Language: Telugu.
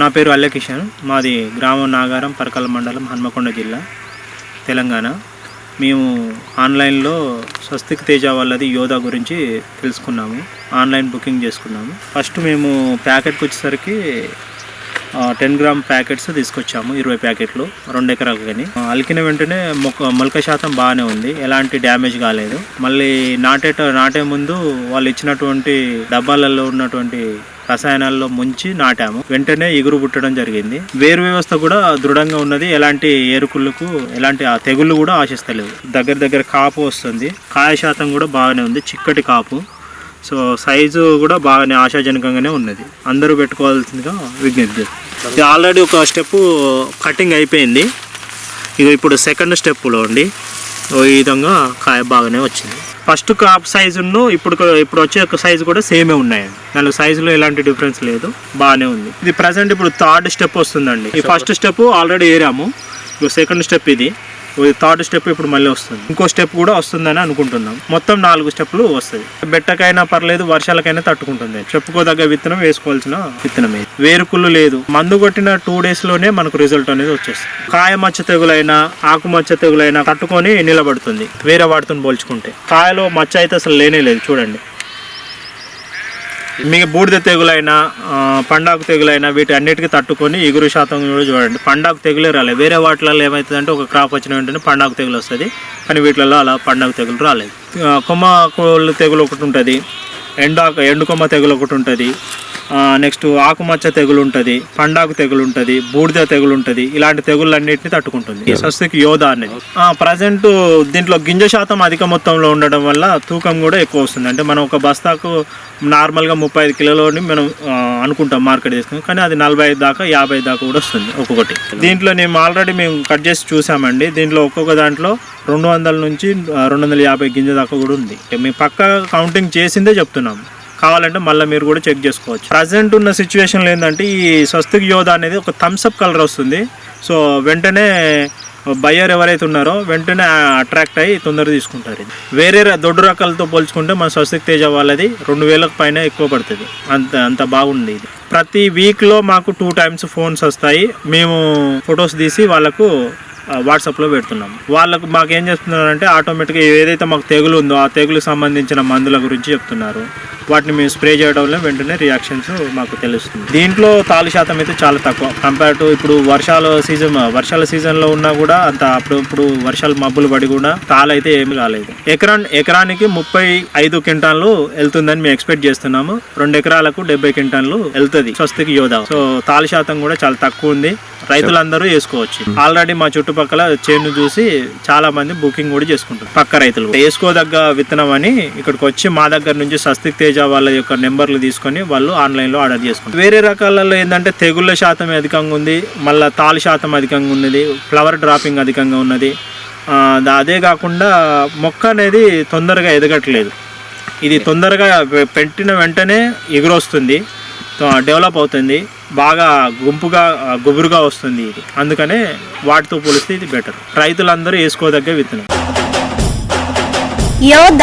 నా పేరు అల్లె కిషన్ మాది గ్రామం నాగారం పరకల మండలం హన్మకొండ జిల్లా తెలంగాణ. మేము ఆన్లైన్లో స్వస్తిక్ తేజ వాళ్ళది యోధా గురించి తెలుసుకున్నాము. ఆన్లైన్ బుకింగ్ చేసుకున్నాము. ఫస్ట్ మేము ప్యాకెట్కి వచ్చేసరికి టెన్ గ్రామ్ ప్యాకెట్స్ తీసుకొచ్చాము ఇరవై ప్యాకెట్లు రెండు ఎకరాలు కానీ అలికిన వెంటనే మొక్క మొలక శాతం బాగానే ఉంది. ఎలాంటి డ్యామేజ్ కాలేదు. మళ్ళీ నాటేట నాటే ముందు వాళ్ళు ఇచ్చినటువంటి డబ్బాలలో ఉన్నటువంటి రసాయనాల్లో ముంచి నాటాము. వెంటనే ఎగురు పుట్టడం జరిగింది. వేరు వ్యవస్థ కూడా దృఢంగా ఉన్నది. ఎలాంటి ఏరుకులకు ఎలాంటి ఆ తెగుళ్ళు కూడా ఆశిస్తలేదు దగ్గర దగ్గర కాపు వస్తుంది. కాయ శాతం కూడా బాగానే ఉంది. చిక్కటి కాపు. సో సైజు కూడా బాగానే ఆశాజనకంగానే ఉన్నది. అందరూ పెట్టుకోవాల్సిందిగా విజ్ఞప్తి ఇది ఆల్రెడీ ఒక స్టెప్ కటింగ్ అయిపోయింది. ఇక ఇప్పుడు సెకండ్ స్టెప్లో అండి. ఈ విధంగా కాయ బాగానే వచ్చింది. ఫస్ట్ క్రాప్ సైజును ఇప్పుడు ఇప్పుడు వచ్చే సైజు కూడా సేమే ఉన్నాయండి. దాని సైజులో ఎలాంటి డిఫరెన్స్ లేదు. బాగానే ఉంది. ఇది ప్రజెంట్ ఇప్పుడు థర్డ్ స్టెప్ వస్తుందండి. ఈ ఫస్ట్ స్టెప్ ఆల్రెడీ ఏరాము. సెకండ్ స్టెప్ ఇది. థర్డ్ స్టెప్ ఇప్పుడు మళ్ళీ వస్తుంది. ఇంకో స్టెప్ కూడా వస్తుందని అనుకుంటున్నాం. మొత్తం నాలుగు స్టెప్లు వస్తుంది బెట్టకైనా పర్లేదు వర్షాలకైనా తట్టుకుంటుంది. చెప్పుకోదగ్గ విత్తనం వేసుకోవాల్సిన విత్తనమే వేరుకుళ్ళు లేదు. మందు కొట్టిన టూ డేస్లోనే మనకు రిజల్ట్ అనేది వచ్చేస్తుంది. కాయ మచ్చ తెగులైనా ఆకు మచ్చ తెగులైనా తట్టుకొని నిలబడుతుంది. వేరే వాడుతుని పోల్చుకుంటే. కాయలో మచ్చ అయితే అసలు లేనే లేదు. చూడండి. మీకు బూడిద తెగులైనా పండాకు తెగులైనా వీటి అన్నిటికీ తట్టుకొని ఎగురు శాతం కూడా చూడండి. పండాకు తెగులే రాలేదు. వేరే వాటిలలో ఏమవుతుందంటే ఒక క్రాప్ వచ్చిన వెంటనే పండాకు తెగులు వస్తుంది. కానీ వీటిలలో అలా పండాకు తెగులు రాలేదు. కొమ్మ కోళ్ళు తెగులు ఒకటి ఉంటుంది. ఎండా ఎండు కొమ్మ తెగులు ఒకటి ఉంటుంది. నెక్స్ట్ ఆకుమచ్చ తెగులు ఉంటుంది పండాకు తెగులు ఉంటుంది బూడిద తెగులు ఉంటుంది ఇలాంటి తెగుళ్ళన్నింటినీ తట్టుకుంటుంది. ఈ స్వస్తికి యోధ అనేది. ప్రజెంట్ దీంట్లో గింజ శాతం అధిక మొత్తంలో ఉండడం వల్ల తూకం కూడా ఎక్కువ వస్తుంది. అంటే మనం ఒక బస్తాకు నార్మల్గా ముప్పై ఐదు కిలోలని మనం అనుకుంటాం మార్కెట్ చేసుకుని కానీ అది నలభై ఐదు దాకా యాభై దాకా కూడా వస్తుంది ఒక్కొక్కటి. దీంట్లో మేము ఆల్రెడీ మేము కట్ చేసి చూసామండి. దీంట్లో ఒక్కొక్క దాంట్లో రెండు వందల నుంచి రెండు వందల యాభై గింజ దాకా కూడా ఉంది. మేము పక్క కౌంటింగ్ చేసిందే చెప్తున్నాము. కావాలంటే మళ్ళీ మీరు కూడా చెక్ చేసుకోవచ్చు. ప్రజెంట్ ఉన్న సిచ్యువేషన్లో ఏంటంటే ఈ స్వస్తిక్ యోధ అనేది ఒక థమ్స్అప్ కలర్ వస్తుంది. సో వెంటనే బయ్యర్ ఎవరైతే ఉన్నారో వెంటనే అట్రాక్ట్ అయ్యి తొందరగా తీసుకుంటారు ఇది. వేరే దొడ్డు రకాలతో పోల్చుకుంటే మన స్వస్తిక్ తేజ వాళ్ళది రెండు వేలకు పైన ఎక్కువ పడుతుంది. అంత అంత బాగుంది ఇది. ప్రతి వీక్లో మాకు టూ టైమ్స్ ఫోన్స్ వస్తాయి. మేము ఫొటోస్ తీసి వాళ్ళకు వాట్సాప్లో పెడుతున్నాం వాళ్ళకు మాకు ఏం చేస్తున్నారంటే ఆటోమేటిక్గా ఏదైతే మాకు తెగులు ఉందో ఆ తెగులు సంబంధించిన మందుల గురించి చెప్తున్నారు. వాటిని మేము స్ప్రే చేయడం వల్ల వెంటనే రియాక్షన్స్ మాకు తెలుస్తుంది. దీంట్లో తాళి శాతం అయితే చాలా తక్కువ. కంపేర్ టు ఇప్పుడు వర్షాల సీజన్ వర్షాల సీజన్లో ఉన్నా కూడా అంత అప్పుడు ఇప్పుడు వర్షాలు మబ్బులు పడి కూడా తాలు అయితే ఏమి కాలేదు. ఎకరా ఎకరానికి ముప్పై ఐదు క్వింటాన్లు వెళ్తుందని మేము ఎక్స్పెక్ట్ చేస్తున్నాము. రెండు ఎకరాలకు డెబ్బై క్వింటాన్లు వెళ్తుంది స్వస్తికి యోధ. సో తాళి శాతం కూడా చాలా తక్కువ ఉంది. రైతులందరూ వేసుకోవచ్చు. ఆల్రెడీ మా చుట్టుపక్కల చేను చూసి చాలా మంది బుకింగ్ కూడా చేసుకుంటారు. పక్క రైతులు. వేసుకోదగ్గ విత్తనం అని ఇక్కడికి వచ్చి మా దగ్గర నుంచి స్వస్తిక్ తేజ వాళ్ళ యొక్క నెంబర్లు తీసుకొని వాళ్ళు ఆన్లైన్లో ఆర్డర్ చేసుకుంటారు. వేరే రకాలలో ఏంటంటే తెగుళ్ళ శాతం అధికంగా ఉంది మళ్ళీ తాలు శాతం అధికంగా ఉన్నది ఫ్లవర్ డ్రాపింగ్ అధికంగా ఉన్నది. అదే కాకుండా మొక్క అనేది తొందరగా ఎదగట్లేదు. ఇది తొందరగా పెట్టిన వెంటనే ఎగురొస్తుంది డెవలప్ అవుతుంది. బాగా గుంపుగా గుబురుగా వస్తుంది ఇది. అందుకనే వాటితో పోలిస్తే ఇది బెటర్ రైతులందరూ వేసుకోదగ్గ విత్తనం. యోధ.